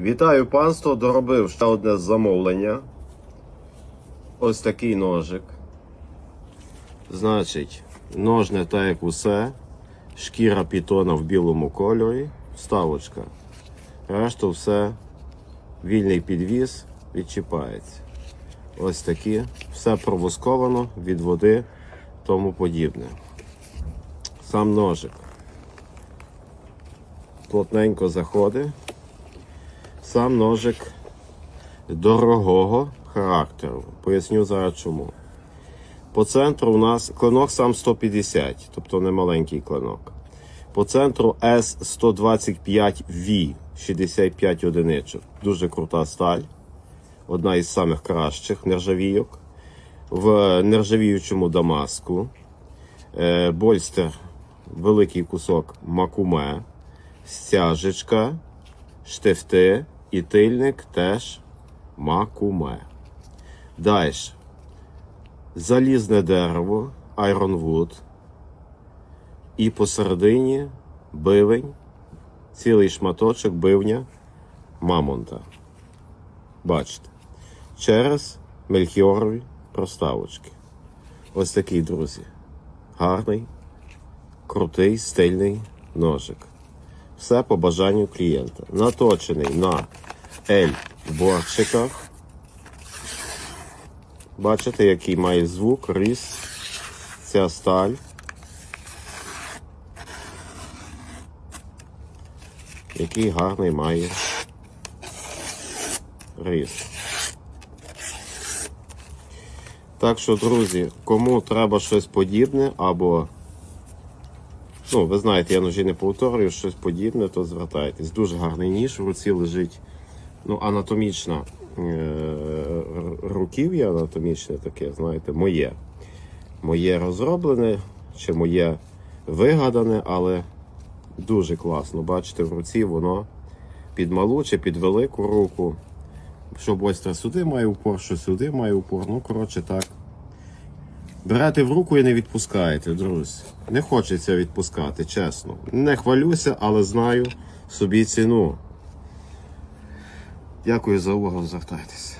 Вітаю панство, доробив ще одне замовлення. Ось такий ножик. Значить, ножне так як усе. Шкіра пітона в білому кольорі, вставочка. Решту все, вільний підвіз, відчіпається. Ось такі. Все провосковано від води, тому подібне. Сам ножик. Плотненько заходить. Сам ножик дорогого характеру. Поясню зараз чому. По центру у нас клинок сам 150, тобто не маленький клинок. По центру S125V 65 одиничок. Дуже крута сталь. Одна із самих кращих нержавійок. В нержавіючому Дамаску. Е, Больстер, великий кусок макуме, стяжечка, штифти і тильник теж макуме. Далі. Залізне дерево, Ironwood. І посередині бивень, цілий шматочок бивня мамонта. Бачите. Через мельхіорові проставочки. Ось такий, друзі. Гарний, крутий, стильний ножик. Все по бажанню клієнта. Наточений на L-борчиках. Бачите, який має звук, різ, ця сталь. Який гарний має різ. Так що, друзі, кому треба щось подібне, або, ну, ви знаєте, я ножі не повторюю, щось подібне, то звертайтесь. Дуже гарний ніж, в руці лежить ну, анатомічна е- руків'я, анатомічне таке, знаєте, моє. Моє розроблене, чи моє вигадане, але дуже класно. Бачите, в руці воно під малу чи під велику руку. Що бойстер сюди має упор, що сюди має упор. Ну, коротше, так. Берете в руку і не відпускаєте, друзі. Не хочеться відпускати, чесно. Не хвалюся, але знаю собі ціну. Дякую за увагу, звертайтеся.